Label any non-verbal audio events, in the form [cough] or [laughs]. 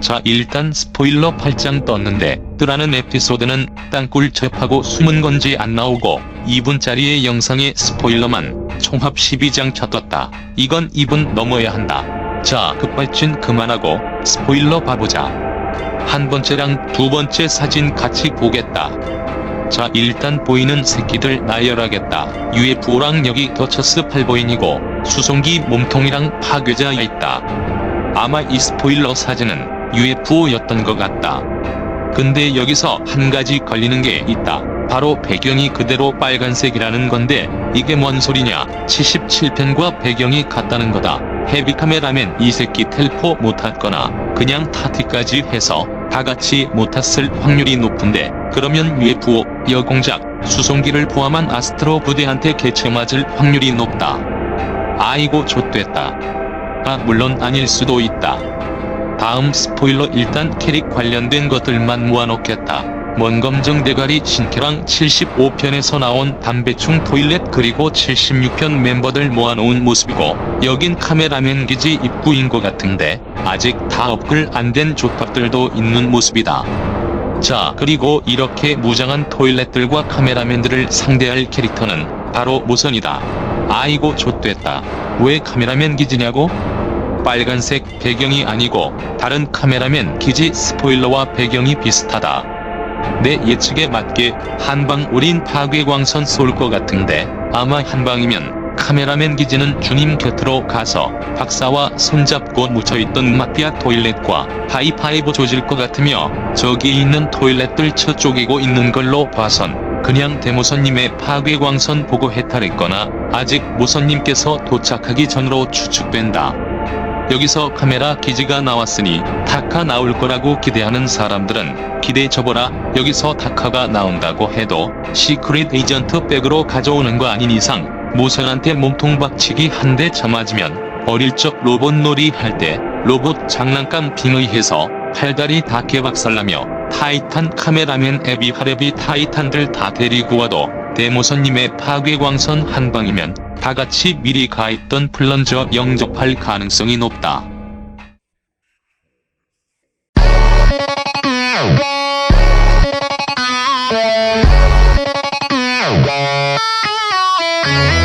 자 일단 스포일러 8장 떴는데 뜨라는 에피소드는 땅굴 접하고 숨은 건지 안 나오고 2분짜리의 영상에 스포일러만 총합 12장 켜떴다. 이건 2분 넘어야 한다. 자 급발진 그만하고 스포일러 봐보자. 한 번째랑 두 번째 사진 같이 보겠다. 자 일단 보이는 새끼들 나열하겠다. UFO랑 여기 더처스 8보인이고 수송기 몸통이랑 파괴자야 있다. 아마 이 스포일러 사진은 UFO였던 것 같다. 근데 여기서 한 가지 걸리는 게 있다. 바로 배경이 그대로 빨간색이라는 건데 이게 뭔 소리냐 77편과 배경이 같다는 거다. 헤비 카메라맨 이 새끼 텔포 못했거나 그냥 타티까지 해서 다 같이 못 탔을 확률이 높은데 그러면 UFO, 여공작, 수송기를 포함한 아스트로 부대한테 개체 맞을 확률이 높다. 아이고 좆됐다. 아 물론 아닐 수도 있다. 다음 스포일러 일단 캐릭 관련된 것들만 모아놓겠다. 먼검정 대가리 신캐랑 75편에서 나온 담배충 토일렛 그리고 76편 멤버들 모아놓은 모습이고 여긴 카메라맨 기지 입구인 것 같은데 아직 다 업글 안된 조탑들도 있는 모습이다. 자 그리고 이렇게 무장한 토일렛들과 카메라맨들을 상대할 캐릭터는 바로 모선이다. 아이고 좆됐다. 왜 카메라맨 기지냐고? 빨간색 배경이 아니고 다른 카메라맨 기지 스포일러와 배경이 비슷하다. 내 예측에 맞게 한방 우린 파괴광선 쏠 것 같은데 아마 한방이면 카메라맨 기지는 주님 곁으로 가서 박사와 손잡고 묻혀있던 마피아 토일렛과 하이파이브 조질 것 같으며 저기 있는 토일렛들 쳐 쪼개고 있는 걸로 봐선 그냥 대모선님의 파괴광선 보고 해탈했거나 아직 모선님께서 도착하기 전으로 추측된다. 여기서 카메라 기지가 나왔으니 타카 나올 거라고 기대하는 사람들은 기대 접어라. 여기서 타카가 나온다고 해도 시크릿 에이전트 백으로 가져오는 거 아닌 이상 모선한테 몸통 박치기 한 대 쳐맞으면 어릴 적 로봇 놀이 할 때 로봇 장난감 빙의해서 팔다리 다 개박살나며 타이탄 카메라맨 애비 하레비 타이탄들 다 데리고 와도 대모선님의 파괴광선 한 방이면 다같이 미리 가있던 플런저 영접할 가능성이 높다. [laughs]